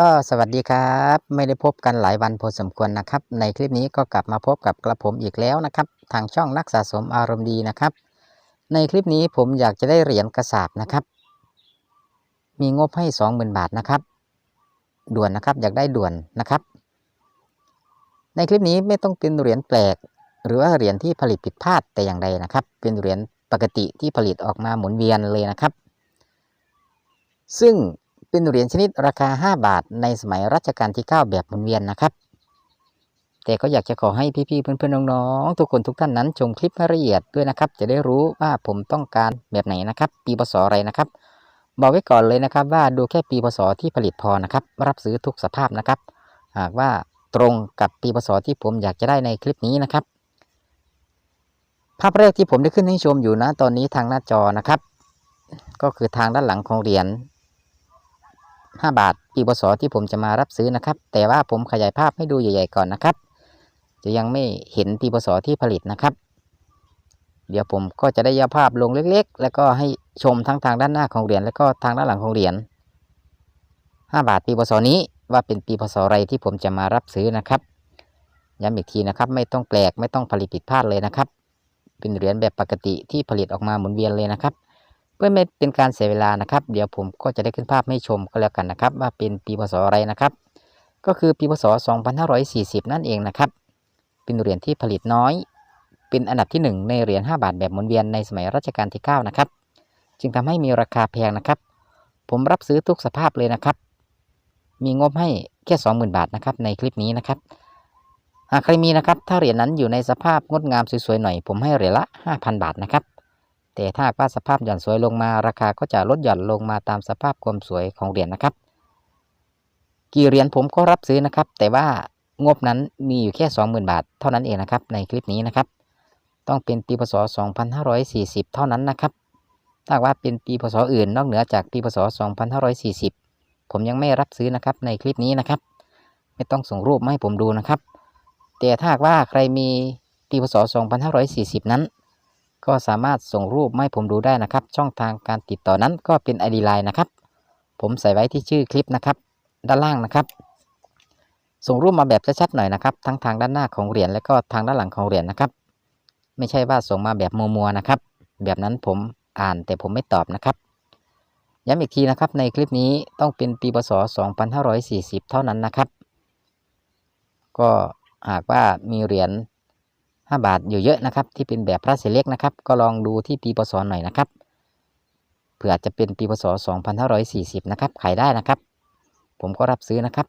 ก็สวัสดีครับ ไม่ได้พบกันหลายวันพอสมควรนะครับ ในคลิปนี้ก็กลับมาพบกับกระผมอีกแล้วนะครับ ทางช่องนักสะสมอารมณ์ดีนะครับ ในคลิปนี้ผมอยากจะได้เหรียญกระสาบนะครับ มีงบให้สองหมื่นบาทนะครับ ด่วนนะครับอยากได้ด่วนนะครับ ในคลิปนี้ไม่ต้องเป็นเหรียญแปลก หรือว่าเหรียญที่ผลิตผิดพลาดแต่อย่างใดนะครับ เป็นเหรียญปกติที่ผลิตออกมาหมุนเวียนเลยนะครับ ซึ่ง เป็นเหรียญชนิดราคา 5 บาท ในสมัยรัชกาลที่ 9 แบบหมุนเวียนนะครับ แต่ก็อยากจะขอให้พี่ๆเพื่อนๆน้องๆทุกคนทุกท่านนั้นชมคลิปให้ละเอียดด้วยนะครับ จะได้รู้ว่าผมต้องการแบบไหนนะครับ ปีพศอะไรนะครับ บอกไว้ก่อนเลยนะครับ ว่าดูแค่ปีพศที่ผลิตพอนะครับ รับซื้อทุกสภาพนะครับ หากว่าตรงกับปีพศที่ผมอยากจะได้ในคลิปนี้นะครับ ภาพแรกที่ผมได้ขึ้นให้ชมอยู่นะตอนนี้ทางหน้าจอนะครับ ก็คือทางด้านหลังของเหรียญ 5 บาทปีพศที่ผมจะมารับซื้อนะครับ แต่ว่าผมขยายภาพให้ดูใหญ่ๆก่อนนะครับ จะยังไม่เห็นปีพศที่ผลิตนะครับ เดี๋ยวผมก็จะได้ย่อภาพลงเล็ก ๆ แล้วก็ให้ชมทั้งทางด้านหน้าของเหรียญแล้วก็ทางด้านหลังของเหรียญ5 บาทปีพศนี้ว่าเป็นปีพศอะไรที่ผมจะมารับซื้อนะครับย้ำอีกทีนะครับ ไม่ต้องแปลกไม่ต้องผลิตผิดพลาดเลยนะครับ เป็นเหรียญแบบปกติที่ผลิตออกมาหมุนเวียนเลยนะครับ เพื่อไม่เป็นการเสียเวลานะครับ เดี๋ยวผมก็จะได้ขึ้นภาพให้ชมก็แล้วกันนะครับ ว่าเป็นปีพศอะไรนะครับ ก็คือปีพศ 2540 นั่นเองนะครับ เป็นเหรียญที่ผลิตน้อย เป็นอันดับที่ 1 ในเหรียญ5บาทแบบหมุนเวียนในสมัยรัชกาลที่ 9 นะครับ จึงทำให้มีราคาแพงนะครับ ผมรับซื้อทุกสภาพเลยนะครับ มีงบให้แค่ 20,000 บาทนะครับในคลิปนี้นะครับหากใครมีนะครับ ถ้าเหรียญนั้นอยู่ในสภาพงดงามสวยๆหน่อย ผมให้เหรียญละ 5,000 บาทนะครับ แต่ถ้าว่าสภาพหย่อนสวยลงมาราคาก็จะลดหย่อนลงมาตามสภาพความสวยของเหรียญนะครับ กี่เหรียญผมก็รับซื้อนะครับ แต่ว่างบนั้นมีอยู่แค่ 20,000 บาทเท่านั้นเองนะครับ ในคลิปนี้นะครับ ต้องเป็นปีพศ 2540 เท่านั้นนะครับ ถ้าว่าเป็นปีพศอื่นนอกเหนือจากปีพศ 2540 ผมยังไม่รับซื้อนะครับในคลิปนี้นะครับ ไม่ต้องส่งรูปมาให้ผมดูนะครับ แต่ถ้าว่าใครมีปีพศ 2540 นั้น ก็สามารถส่งรูปให้ผมดูได้นะครับ ช่องทางการติดต่อนั้นก็เป็น ID Line นะครับ ผมใส่ไว้ที่ชื่อคลิปนะครับ ด้านล่างนะครับ ส่งรูปมาแบบชัดๆหน่อยนะครับ ทั้งทางด้านหน้าของเหรียญและก็ทางด้านหลังของเหรียญนะครับ ไม่ใช่ว่าส่งมาแบบมัวๆนะครับ แบบนั้นผมอ่านแต่ผมไม่ตอบนะครับย้ำอีกทีนะครับในคลิปนี้ต้องเป็นปีพศ 2540 เท่านั้นนะครับ ก็หากว่ามีเหรียญ 5 บาทอยู่เยอะนะครับ ที่เป็นแบบพระเศษเล็กนะครับ ก็ลองดูที่ปีพศหน่อยนะครับเผื่อจะเป็นปีพศ 2540 นะครับขายได้นะครับ ผมก็รับซื้อนะครับ